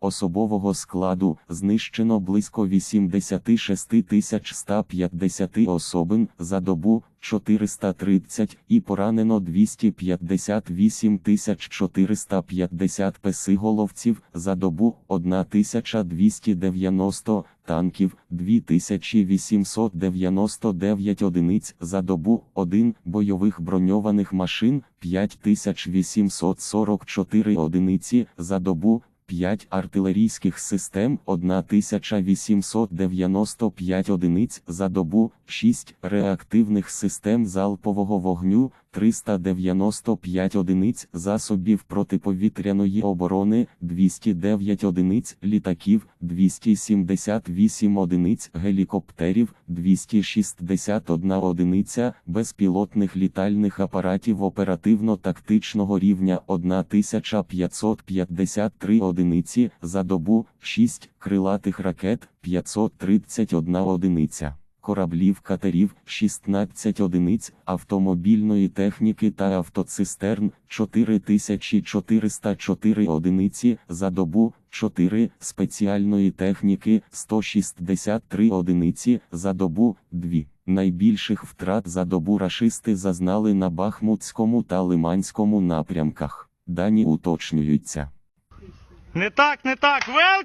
Особового складу знищено близько 86 150 особин за добу 430 і поранено 258 450 песиголовців за добу 1290 танків 2899 одиниць за добу 1 бойових броньованих машин 5844 одиниці за добу 5 артилерійських систем 1895 одиниць за добу, 6 реактивних систем залпового вогню 395 одиниць засобів протиповітряної оборони 209 одиниць літаків 278 одиниць гелікоптерів 261 одиниця безпілотних літальних апаратів оперативно-тактичного рівня 1553 одиниці за добу, 6 крилатих ракет 531 одиниця. Кораблів катерів 16 одиниць, автомобільної техніки та автоцистерн 4404 одиниці за добу, 4 спеціальної техніки 163 одиниці за добу, 2. Найбільших втрат за добу рашисти зазнали на Бахмутському та Лиманському напрямках. Дані уточнюються. Не так, не так. Велко!